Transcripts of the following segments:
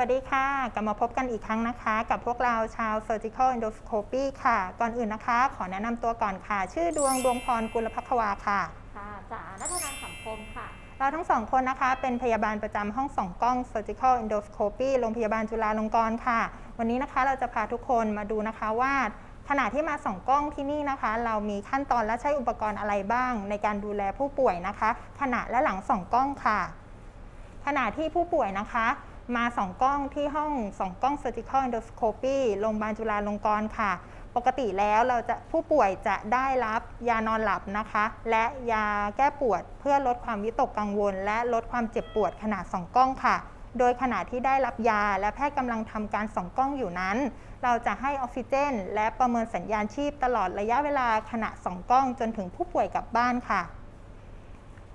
วัสดีค่ะ กลับมาพบกันอีกครั้งนะคะ กับพวกเราชาว Surgical Endoscopy ค่ะ ก่อนอื่นนะคะ ขอแนะนำตัวก่อนค่ะ ชื่อดวงดวงพรกุลพักวาค่ะ ค่ะจ๋านัทนันสังคมค่ะ เราทั้งสองคนนะคะ เป็นพยาบาลประจำห้องส่องกล้อง Surgical Endoscopy โรงพยาบาลจุฬาลงกรณ์ค่ะ วันนี้นะคะเราจะพาทุกคนมาดูนะคะว่าขณะที่มาส่องกล้องที่นี่นะคะ เรามีขั้นตอนและใช้อุปกรณ์อะไรบ้าง ในการดูแลผู้ป่วยนะคะ ขณะและหลังส่องกล้องค่ะ ขณะที่ผู้ป่วยนะคะ มาสองกล้องที่ห้องสองกล้อง surgical endoscopy โรงพยาบาลจุฬาลงกรณ์ค่ะ ปกติแล้วเราจะผู้ป่วยจะได้รับยานอนหลับนะคะ และยาแก้ปวดเพื่อลดความวิตกกังวล และลดความเจ็บปวดขณะสองกล้องค่ะ โดยขณะที่ได้รับยาและแพทย์กำลังทำการส่องกล้องอยู่นั้น เราจะให้ออกซิเจน และประเมินสัญญาณชีพตลอดระยะเวลาขณะส่องกล้องจนถึงผู้ป่วยกลับบ้านค่ะ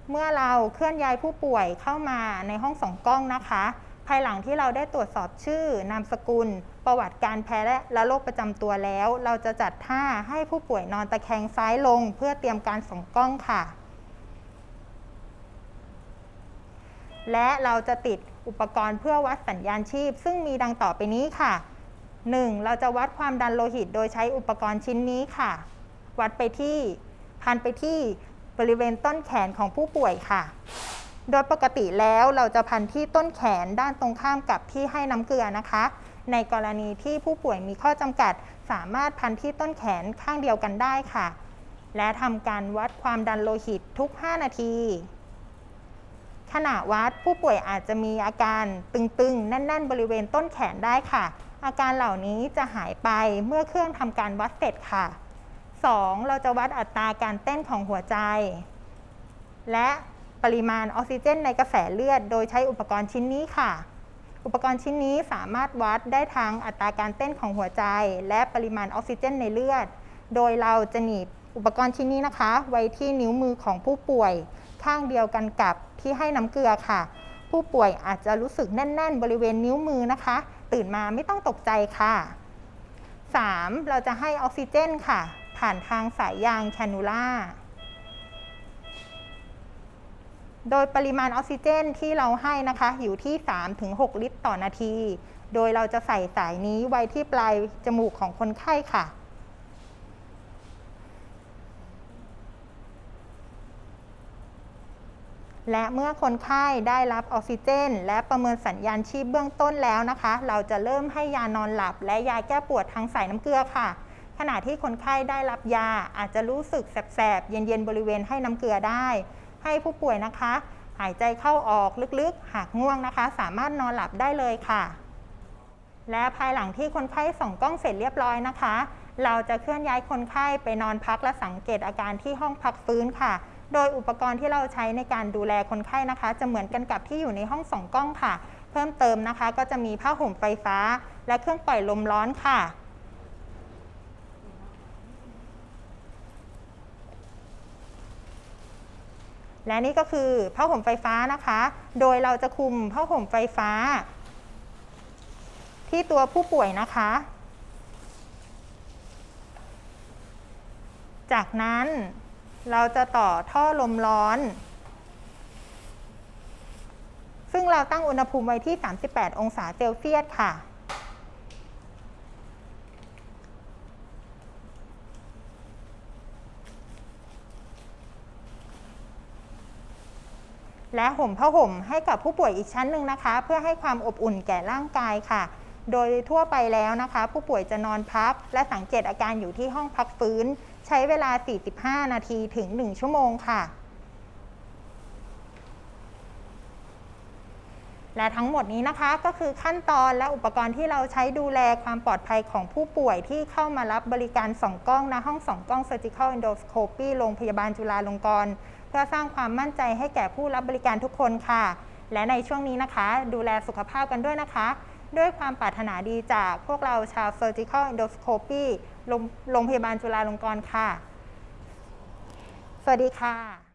เมื่อเราเคลื่อนย้ายผู้ป่วยเข้ามาในห้องสองกล้องนะคะ ภายหลังที่เราได้ตรวจสอบชื่อ นามสกุล ประวัติการแพ้และและโรคประจำตัวแล้ว เราจะจัดท่าให้ผู้ป่วยนอนตะแคงซ้ายลง เพื่อเตรียมการส่องกล้องค่ะ และเราจะติดอุปกรณ์เพื่อวัดสัญญาณชีพ ซึ่งมีดังต่อไปนี้ค่ะ 1. เราจะวัดความดันโลหิตโดยใช้อุปกรณ์ชิ้นนี้ค่ะ วัดไปที่พันไปที่บริเวณต้นแขนของผู้ป่วยค่ะ โดยปกติแล้วเราจะพันที่ต้นแขนด้านตรงข้ามกับที่ให้น้ำเกลือนะคะ ในกรณีที่ผู้ป่วยมีข้อจำกัด สามารถพันที่ต้นแขนข้างเดียวกันได้ค่ะ และทำการวัดความดันโลหิตทุก 5 นาทีขณะวัดผู้ป่วยอาจจะมีอาการตึงๆ แน่น ๆ บริเวณต้นแขนได้ค่ะ อาการเหล่านี้จะหายไปเมื่อเครื่องทำการวัดเสร็จค่ะ 2. เราจะวัดอัตราการเต้นของหัวใจ และ ปริมาณออกซิเจนในกระแสเลือด โดยใช้อุปกรณ์ชิ้นนี้ค่ะ อุปกรณ์ชิ้นนี้สามารถวัดได้ทั้งอัตราการเต้นของหัวใจ และปริมาณออกซิเจนในเลือด โดยเราจะหนีบอุปกรณ์ชิ้นนี้นะคะ ไว้ที่นิ้วมือของผู้ป่วย ข้างเดียวกันกับที่ให้น้ำเกลือค่ะ ผู้ป่วยอาจจะรู้สึกแน่น ๆ บริเวณนิ้วมือนะคะ ตื่นมาไม่ต้องตกใจค่ะ 3. เราจะให้ออกซิเจนค่ะ ผ่านทางสายยางแคนูล่า โดยปริมาณออกซิเจนที่เราให้นะคะอยู่ที่ 3-6 ลิตรต่อนาที โดยเราจะใส่สายนี้ไว้ที่ปลายจมูกของคนไข้ค่ะ และเมื่อคนไข้ได้รับออกซิเจน และประเมินสัญญาณชีพเบื้องต้นแล้วนะคะ เราจะเริ่มให้ยานอนหลับ และยาแก้ปวดทางสายน้ำเกลือค่ะ ขณะที่คนไข้ได้รับยาอาจจะรู้สึกแสบๆ เย็นๆ บริเวณให้น้ำเกลือได้ ให้ผู้ป่วยนะคะ หายใจเข้าออกลึกๆ หากง่วงนะคะ สามารถนอนหลับได้เลยค่ะ และภายหลังที่คนไข้ส่องกล้องเสร็จเรียบร้อยนะคะ เราจะเคลื่อนย้ายคนไข้ไปนอนพักและสังเกตอาการที่ห้องพักฟื้นค่ะ โดยอุปกรณ์ที่เราใช้ในการดูแลคนไข้นะคะ จะเหมือนกันกับที่อยู่ในห้องส่องกล้องค่ะ เพิ่มเติมนะคะ ก็จะมีผ้าห่มไฟฟ้า และเครื่องปล่อยลมร้อนค่ะ และนี่ก็คือผ้าห่มไฟฟ้านะคะ โดยเราจะคุมผ้าห่มไฟฟ้า ที่ตัวผู้ป่วยนะคะ จากนั้นเราจะต่อท่อลมร้อน ซึ่งเราตั้งอุณหภูมิไว้ที่ 38 องศาเซลเซียสค่ะ และห่มผ้าห่มให้กับผู้ป่วยอีกชั้นหนึ่งนะคะ เพื่อให้ความอบอุ่นแก่ร่างกายค่ะ โดยทั่วไปแล้วนะคะ ผู้ป่วยจะนอนพัก และสังเกตอาการอยู่ที่ห้องพักฟื้น ใช้เวลา 45 นาทีถึง 1 ชั่วโมงค่ะ และทั้งหมดนี้นะคะก็คือขั้นตอนและอุปกรณ์ที่เราใช้ดูแลความปลอดภัยของผู้ป่วยที่เข้ามารับบริการส่องกล้องณห้องส่องกล้อง Surgical Endoscopy โรงพยาบาลจุฬาลงกรณ์ เพื่อสร้างความมั่นใจให้แก่ผู้รับบริการทุกคนค่ะ และในช่วงนี้นะคะ ดูแลสุขภาพกันด้วยนะคะ ด้วยความปรารถนาดีจากพวกเราชาว Surgical Endoscopy โรงโรงพยาบาลจุฬาลงกรณ์ค่ะ สวัสดีค่ะ